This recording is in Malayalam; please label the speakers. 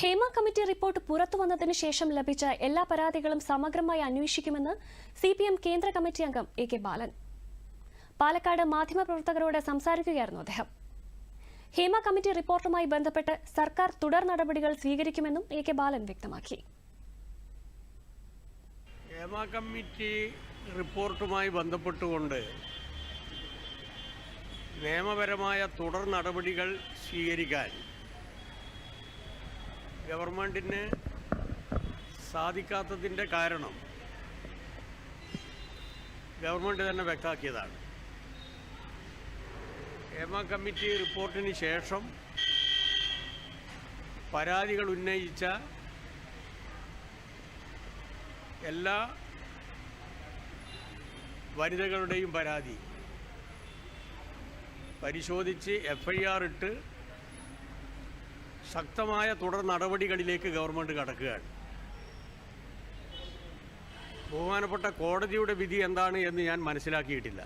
Speaker 1: ഹേമ കമ്മിറ്റി റിപ്പോർട്ട് പുറത്തു വന്നതിന് ശേഷം ലഭിച്ച എല്ലാ പരാതികളും സമഗ്രമായി അന്വേഷിക്കുമെന്ന് സി പി എം കേന്ദ്ര കമ്മിറ്റി അംഗം എ കെ ബാലൻ. പാലക്കാട് മാധ്യമപ്രവർത്തകരോട് സംസാരിക്കുകയായിരുന്നു അദ്ദേഹം. ഹേമ കമ്മിറ്റി റിപ്പോർട്ടുമായി ബന്ധപ്പെട്ട് സർക്കാർ തുടർ നടപടികൾ സ്വീകരിക്കുമെന്നും എ കെ ബാലൻ വ്യക്തമാക്കി.
Speaker 2: ഹേമ കമ്മിറ്റി റിപ്പോർട്ടുമായി ബന്ധപ്പെട്ടുകൊണ്ട് നിയമപരമായ തുടർ നടപടികൾ സ്വീകരിക്കാൻ ഗവൺമെന്റിന് സാധിക്കാത്തതിന്റെ കാരണം ഗവൺമെന്റ് തന്നെ വ്യക്തമാക്കിയതാണ്. ഹേമ കമ്മിറ്റി റിപ്പോർട്ടിന് ശേഷം പരാതികൾ ഉന്നയിച്ച എല്ലാ വനിതകളുടെയും പരാതി പരിശോധിച്ച് എഫ് ഐ ആർ ഇട്ട് ശക്തമായ തുടർ നടപടികളിലേക്ക് ഗവൺമെന്റ് കടക്കുകയാണ്. ബഹുമാനപ്പെട്ട കോടതിയുടെ വിധി എന്താണ് എന്ന് ഞാൻ മനസ്സിലാക്കിയിട്ടില്ല.